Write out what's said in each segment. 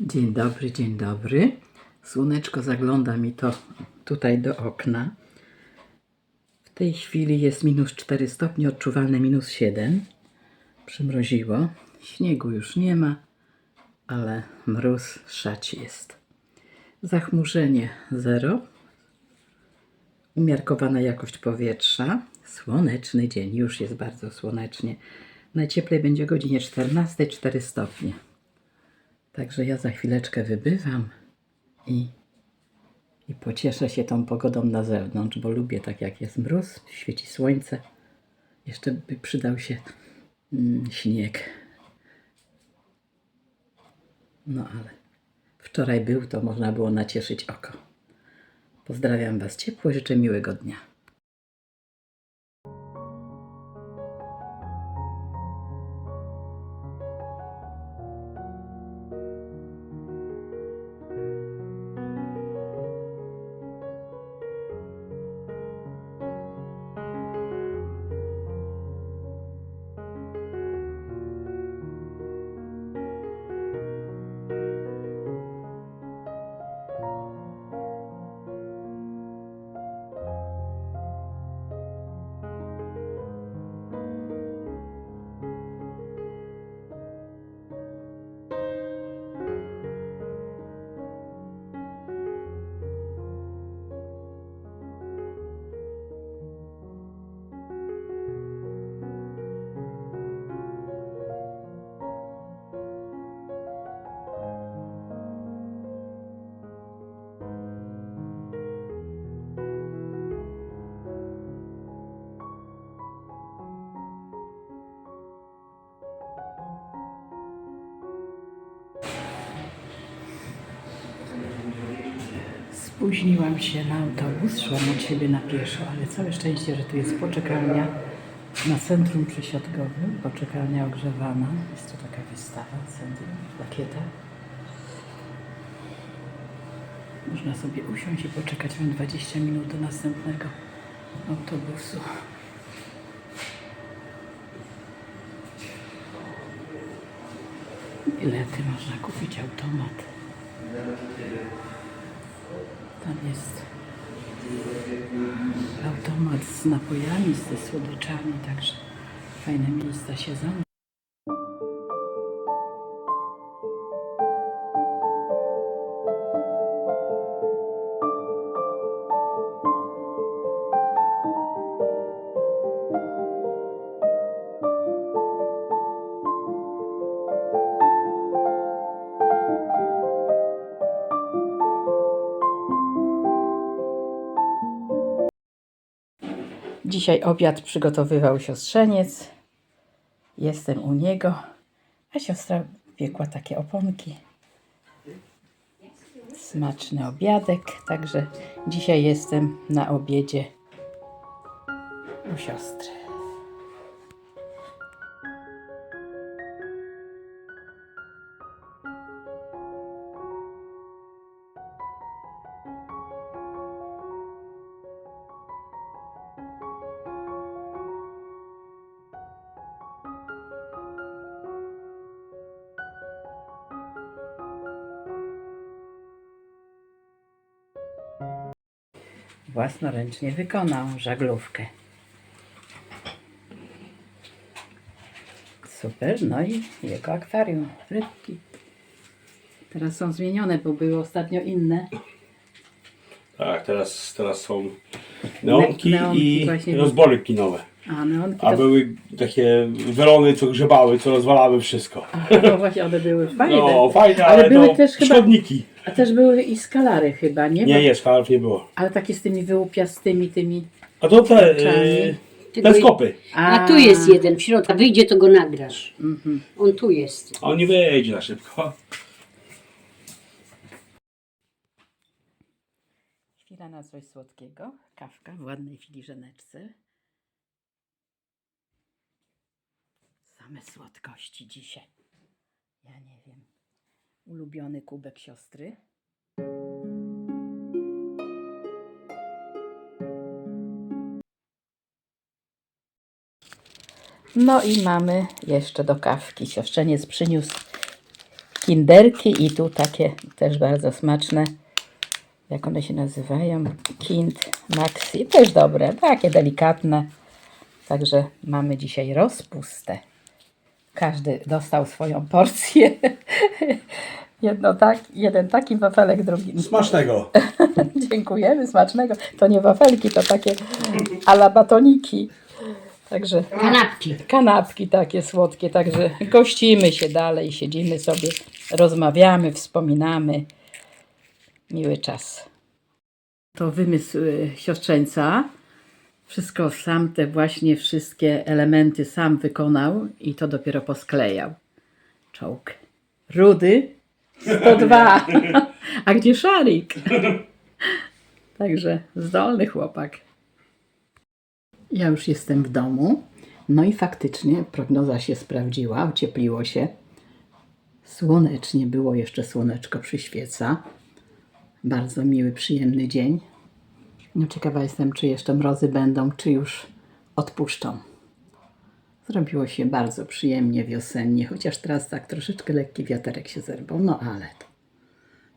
Dzień dobry, dzień dobry. Słoneczko zagląda mi to tutaj do okna. W tej chwili jest minus 4 stopnie, odczuwalne minus 7. Przymroziło. Śniegu już nie ma, ale mróz szać jest. Zachmurzenie 0. Umiarkowana jakość powietrza. Słoneczny dzień, już jest bardzo słonecznie. Najcieplej będzie o godzinie 14, 4 stopnie. Także ja za chwileczkę wybywam i, i pocieszę się tą pogodą na zewnątrz, bo lubię tak jak jest mróz, świeci słońce. Jeszcze by przydał się mm, śnieg. No ale wczoraj był, to można było nacieszyć oko. Pozdrawiam Was ciepło życzę miłego dnia. Spóźniłam się na autobus, szłam od siebie na pieszo, ale całe szczęście, że tu jest poczekalnia na centrum przesiadkowym, poczekalnia ogrzewana. Jest to taka wystawa, centrum, plakieta. Można sobie usiąść i poczekać, mam 20 minut do następnego autobusu. Bilety można kupić, automat. Tam jest automat z napojami, ze słodyczami, także fajne miejsca siedzą. Dzisiaj obiad przygotowywał siostrzeniec. Jestem u niego, a siostra piekła takie oponki. Smaczny obiadek, także dzisiaj jestem na obiedzie u siostry. Własnoręcznie wykonał żaglówkę. Super, no i jego akwarium, rybki. Teraz są zmienione, bo były ostatnio inne. Tak, teraz, teraz są neonki, neonki i właśnie. rozbory kinowe. A neonki A to... były takie welony, co grzebały, co rozwalały wszystko. No właśnie, one były fajne. No fajne, ale, ale, były też chyba... szkodniki. A też były i skalary chyba, nie? Nie, Bo- nie, skarb nie było. Ale takie z tymi wyłupiastymi tymi... A to te y, Tego- teleskopy. A tu jest jeden w środku, a wyjdzie to go nagrasz. Mhm. On tu jest. On nie wyjdzie na szybko. Chwila na coś słodkiego. Kawka w ładnej filiżaneczce. Same słodkości dzisiaj. Ja nie wiem. Ulubiony kubek siostry. No i mamy jeszcze do kawki. Siostrzeniec przyniósł kinderki i tu takie też bardzo smaczne. Jak one się nazywają? Kind Maxi. Też dobre, takie delikatne. Także mamy dzisiaj rozpustę. Każdy dostał swoją porcję. Jedno tak, jeden taki wafelek, drugi. Smacznego. Dziękujemy, smacznego. To nie wafelki, to takie ala batoniki. Także Kanapki. kanapki takie słodkie, także gościmy się dalej, siedzimy sobie, rozmawiamy, wspominamy. Miły czas. To wymysł y, siostrzeńca. Wszystko sam, te właśnie wszystkie elementy sam wykonał i to dopiero posklejał. Czołg. Rudy 102. A gdzie szarik? Także zdolny chłopak. Ja już jestem w domu. No i faktycznie prognoza się sprawdziła, ociepliło się. Słonecznie było, jeszcze słoneczko przyświeca. Bardzo miły, przyjemny dzień. No ciekawa jestem, czy jeszcze mrozy będą, czy już odpuszczą. Zrobiło się bardzo przyjemnie, wiosennie, chociaż teraz tak troszeczkę lekki wiaterek się zerwał, no ale to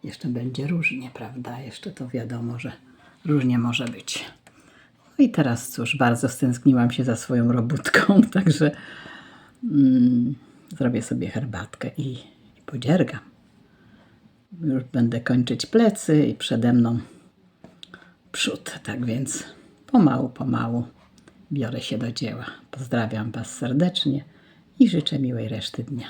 jeszcze będzie różnie, prawda? Jeszcze to wiadomo, że różnie może być. No i teraz cóż, bardzo stęskniłam się za swoją robótką, także mm, zrobię sobie herbatkę i, i podziergam. Już będę kończyć plecy i przede mną przód, tak więc pomału, pomału biorę się do dzieła. Pozdrawiam Was serdecznie i życzę miłej reszty dnia.